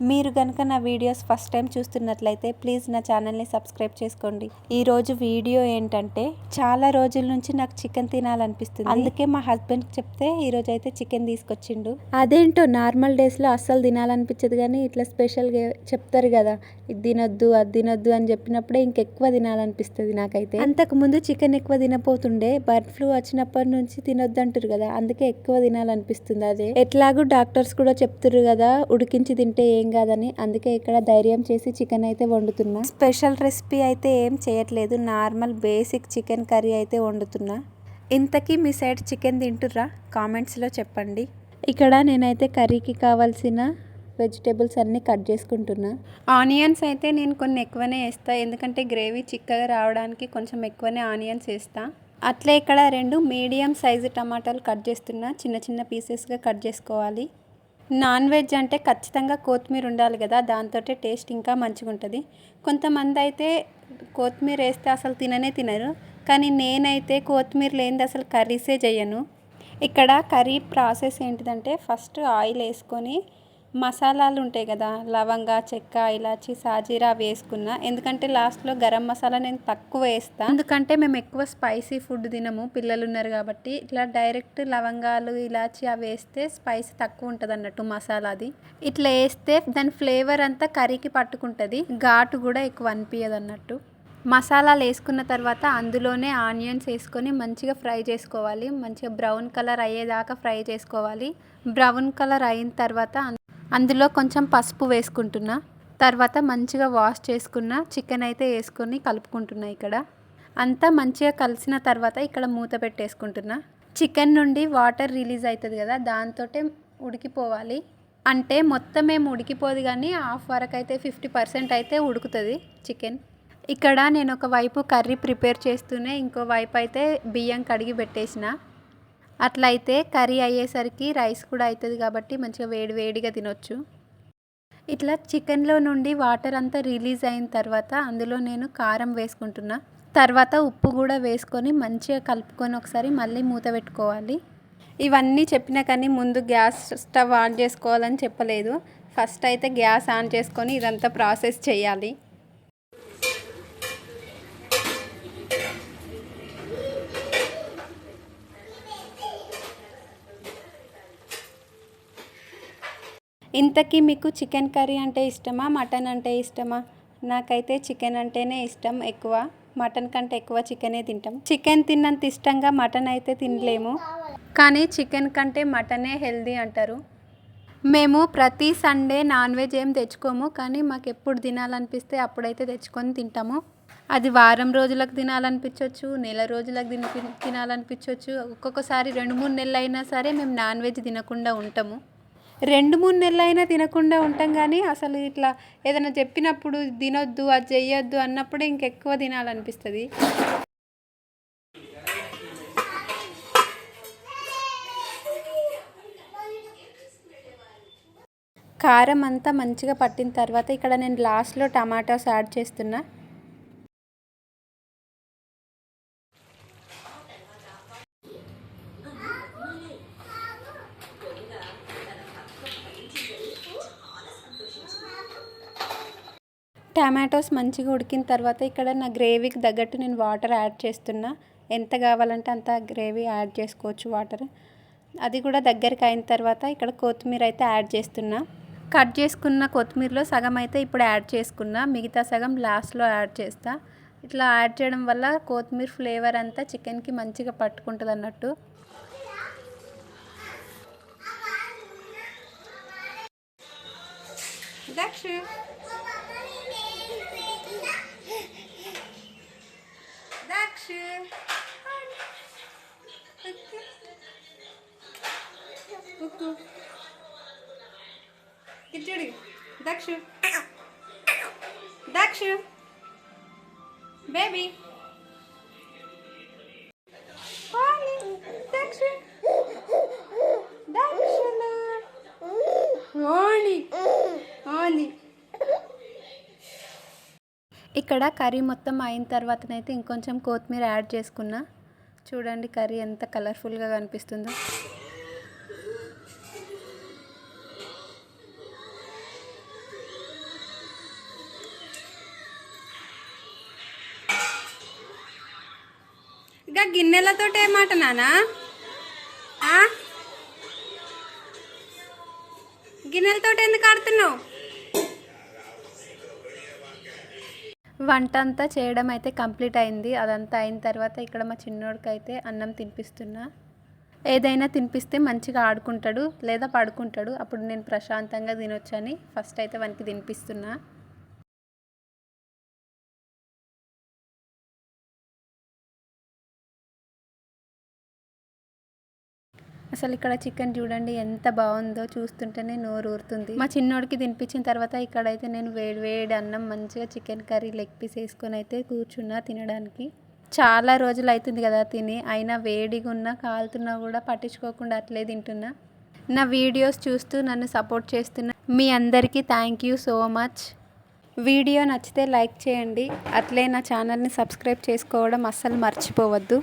మీరు కనుక నా వీడియోస్ ఫస్ట్ టైం చూస్తున్నట్లయితే ప్లీజ్ నా ఛానల్ని సబ్స్క్రైబ్ చేసుకోండి. ఈరోజు వీడియో ఏంటంటే చాలా రోజుల నుంచి నాకు చికెన్ తినాలనిపిస్తుంది. అందుకే మా హస్బెండ్కి చెప్తే ఈరోజు అయితే చికెన్ తీసుకొచ్చిండు. అదేంటో నార్మల్ డేస్లో అస్సలు తినాలనిపించదు కానీ ఇట్లా స్పెషల్గా చెప్తారు కదా ఇది తినొద్దు అది తినొద్దు అని చెప్పినప్పుడే ఇంకెక్కువ తినాలనిపిస్తుంది నాకైతే. అంతకు ముందు చికెన్ ఎక్కువ తినపోతుండే బర్డ్ ఫ్లూ వచ్చినప్పటి నుంచి తినొద్దు అంటారు కదా అందుకే ఎక్కువ తినాలనిపిస్తుంది అదే. ఎట్లాగూ డాక్టర్స్ కూడా చెప్తుర్రు కదా ఉడికించి తింటే ఏం కాదని అందుకే ఇక్కడ ధైర్యం చేసి చికెన్ అయితే వండుతున్నా. స్పెషల్ రెసిపీ అయితే ఏం చేయట్లేదు. నార్మల్ బేసిక్ చికెన్ కర్రీ అయితే వండుతున్నా. ఇంతకీ మీ సైడ్ చికెన్ తింటుర్రా? కామెంట్స్లో చెప్పండి. ఇక్కడ నేనైతే కర్రీకి కావాల్సిన వెజిటేబుల్స్ అన్నీ కట్ చేసుకుంటున్నా. ఆనియన్స్ అయితే నేను కొన్ని ఎక్కువనే వేస్తా. ఎందుకంటే గ్రేవీ చిక్కగా రావడానికి కొంచెం ఎక్కువనే ఆనియన్స్ వేస్తా. అట్లే ఇక్కడ రెండు మీడియం సైజు టమాటాలు కట్ చేస్తున్నా. చిన్న చిన్న పీసెస్గా కట్ చేసుకోవాలి. నాన్ వెజ్ అంటే ఖచ్చితంగా కొత్తిమీర ఉండాలి కదా దాంతో టేస్ట్ ఇంకా మంచిగా ఉంటుంది కొంతమంది అయితే కొత్తిమీర వేస్తే అసలు తిననే తినరు కానీ నేనైతే కొత్తిమీర లేనిది అసలు కర్రీసే చేయను ఇక్కడ కర్రీ ప్రాసెస్ ఏంటిదంటే ఫస్ట్ ఆయిల్ వేసుకొని మసాలాలు ఉంటాయి కదా లవంగా చెక్క ఇలాచి సాజీరా వేసుకున్నా. ఎందుకంటే లాస్ట్లో గరం మసాలా నేను తక్కువ వేస్తాను ఎందుకంటే మేము ఎక్కువ స్పైసీ ఫుడ్ తినము పిల్లలు ఉన్నారు కాబట్టి. ఇట్లా డైరెక్ట్ లవంగాలు ఇలాచి అవి వేస్తే స్పైస్ తక్కువ ఉంటుంది అన్నట్టు మసాలాది. ఇట్లా వేస్తే దాని ఫ్లేవర్ అంతా కర్రీకి పట్టుకుంటుంది. ఘాటు కూడా ఎక్కువ అనిపించదు అన్నట్టు. మసాలాలు వేసుకున్న తర్వాత అందులోనే ఆనియన్స్ వేసుకొని మంచిగా ఫ్రై చేసుకోవాలి. మంచిగా బ్రౌన్ కలర్ అయ్యేదాకా ఫ్రై చేసుకోవాలి. బ్రౌన్ కలర్ అయిన తర్వాత అందులో కొంచెం పసుపు వేసుకుంటున్నా. తర్వాత మంచిగా వాష్ చేసుకున్న చికెన్ అయితే వేసుకొని కలుపుకుంటున్నా ఇక్కడ. అంతా మంచిగా కలిసిన తర్వాత ఇక్కడ మూత పెట్టేసుకుంటున్నా. చికెన్ నుండి వాటర్ రిలీజ్ అవుతుంది కదా దాంతో ఉడికిపోవాలి. అంటే మొత్తం ఏం ఉడికిపోదు కానీ హాఫ్ వరకు అయితే ఫిఫ్టీ పర్సెంట్ అయితే ఉడుకుతుంది చికెన్. ఇక్కడ నేను ఒక వైపు కర్రీ ప్రిపేర్ చేస్తూనే ఇంకో వైపు అయితే బియ్యం కడిగి పెట్టేసిన. అట్లయితే కర్రీ అయ్యేసరికి రైస్ కూడా అవుతుంది కాబట్టి మంచిగా వేడి వేడిగా తినొచ్చు. ఇట్లా చికెన్లో నుండి వాటర్ అంతా రిలీజ్ అయిన తర్వాత అందులో నేను కారం వేసుకుంటున్నా. తర్వాత ఉప్పు కూడా వేసుకొని మంచిగా కలుపుకొని ఒకసారి మళ్ళీ మూత పెట్టుకోవాలి. ఇవన్నీ చెప్పినా కానీ ముందు గ్యాస్ స్టవ్ ఆన్ చేసుకోవాలని చెప్పలేదు. ఫస్ట్ అయితే గ్యాస్ ఆన్ చేసుకొని ఇదంతా ప్రాసెస్ చేయాలి. ఇంతకీ మీకు చికెన్ కర్రీ అంటే ఇష్టమా? మటన్ అంటే ఇష్టమా? నాకైతే చికెన్ అంటేనే ఇష్టం ఎక్కువ. మటన్ కంటే ఎక్కువ చికెనే తింటాం. చికెన్ తిన్నంత ఇష్టంగా మటన్ అయితే తినలేము. కానీ చికెన్ కంటే మటనే హెల్దీ అంటారు. మేము ప్రతి సండే నాన్ వెజ్ ఏం తెచ్చుకోము కానీ మాకు ఎప్పుడు తినాలనిపిస్తే అప్పుడైతే తెచ్చుకొని తింటాము. అది వారం రోజులకు తినాలనిపించవచ్చు నెల రోజులకు తిని తినాలనిపించవచ్చు ఒక్కొక్కసారి రెండు మూడు నెలలు అయినా సరే మేము నాన్ వెజ్ తినకుండా ఉంటాము. రెండు మూడు నెలలు అయినా తినకుండా ఉంటాం కానీ అసలు ఇట్లా ఏదైనా చెప్పినప్పుడు తినొద్దు అది చెయ్యొద్దు అన్నప్పుడే ఇంకెక్కువ తినాలనిపిస్తుంది. కారం అంతా మంచిగా పట్టిన తర్వాత ఇక్కడ నేను లాస్ట్లో టమాటాస్ యాడ్ చేస్తున్నా. టమాటోస్ మంచిగా ఉడికిన తర్వాత ఇక్కడ నా గ్రేవీకి తగ్గట్టు నేను వాటర్ యాడ్ చేస్తున్నా. ఎంత కావాలంటే అంత గ్రేవీ యాడ్ చేసుకోవచ్చు వాటర్. అది కూడా దగ్గరికి అయిన తర్వాత ఇక్కడ కొత్తిమీర అయితే యాడ్ చేస్తున్నా. కట్ చేసుకున్న కొత్తిమీరలో సగం అయితే ఇప్పుడు యాడ్ చేసుకున్నా. మిగతా సగం లాస్ట్లో యాడ్ చేస్తా. ఇట్లా యాడ్ చేయడం వల్ల కొత్తిమీర ఫ్లేవర్ అంతా చికెన్కి మంచిగా పట్టుకుంటుంది అన్నట్టు. దక్ష. దక్ష ఇచ్చుడి దక్ష దక్ష ఇక్కడ కర్రీ మొత్తం అయిన తర్వాతనైతే ఇంకొంచెం కొత్తిమీర యాడ్ చేసుకున్నా. చూడండి కర్రీ ఎంత కలర్ఫుల్గా కనిపిస్తుందో. ఇంకా గిన్నెలతో ఏమాట నానా? గిన్నెలతో ఎందుకు ఆడుతున్నావు? వంట అంతా చేయడం అయితే కంప్లీట్ అయింది. అదంతా అయిన తర్వాత ఇక్కడ మా చిన్నోడికి అయితే అన్నం తినిపిస్తున్నా. ఏదైనా తినిపిస్తే మంచిగా ఆడుకుంటాడు లేదా పడుకుంటాడు. అప్పుడు నేను ప్రశాంతంగా తినొచ్చని ఫస్ట్ అయితే వానికి తినిపిస్తున్నా. అసలు ఇక్కడ చికెన్ చూడండి ఎంత బాగుందో చూస్తుంటేనే నోరు ఊరుతుంది. మా చిన్నోడికి తినిపించిన తర్వాత ఇక్కడైతే నేను వేడి వేడి అన్నం మంచిగా చికెన్ కర్రీ లెగ్ పీస్ వేసుకొని అయితే కూర్చున్నా తినడానికి. చాలా రోజులు అవుతుంది కదా తిని అయినా వేడిగా ఉన్నా కాలుతున్నా కూడా పట్టించుకోకుండా అట్లే తింటున్నా. నా వీడియోస్ చూస్తూ నన్ను సపోర్ట్ చేస్తున్న మీ అందరికీ thank you so much video నచ్చితే లైక్ చేయండి. అట్లే నా ఛానల్ని సబ్స్క్రైబ్ చేసుకోవడం అస్సలు మర్చిపోవద్దు.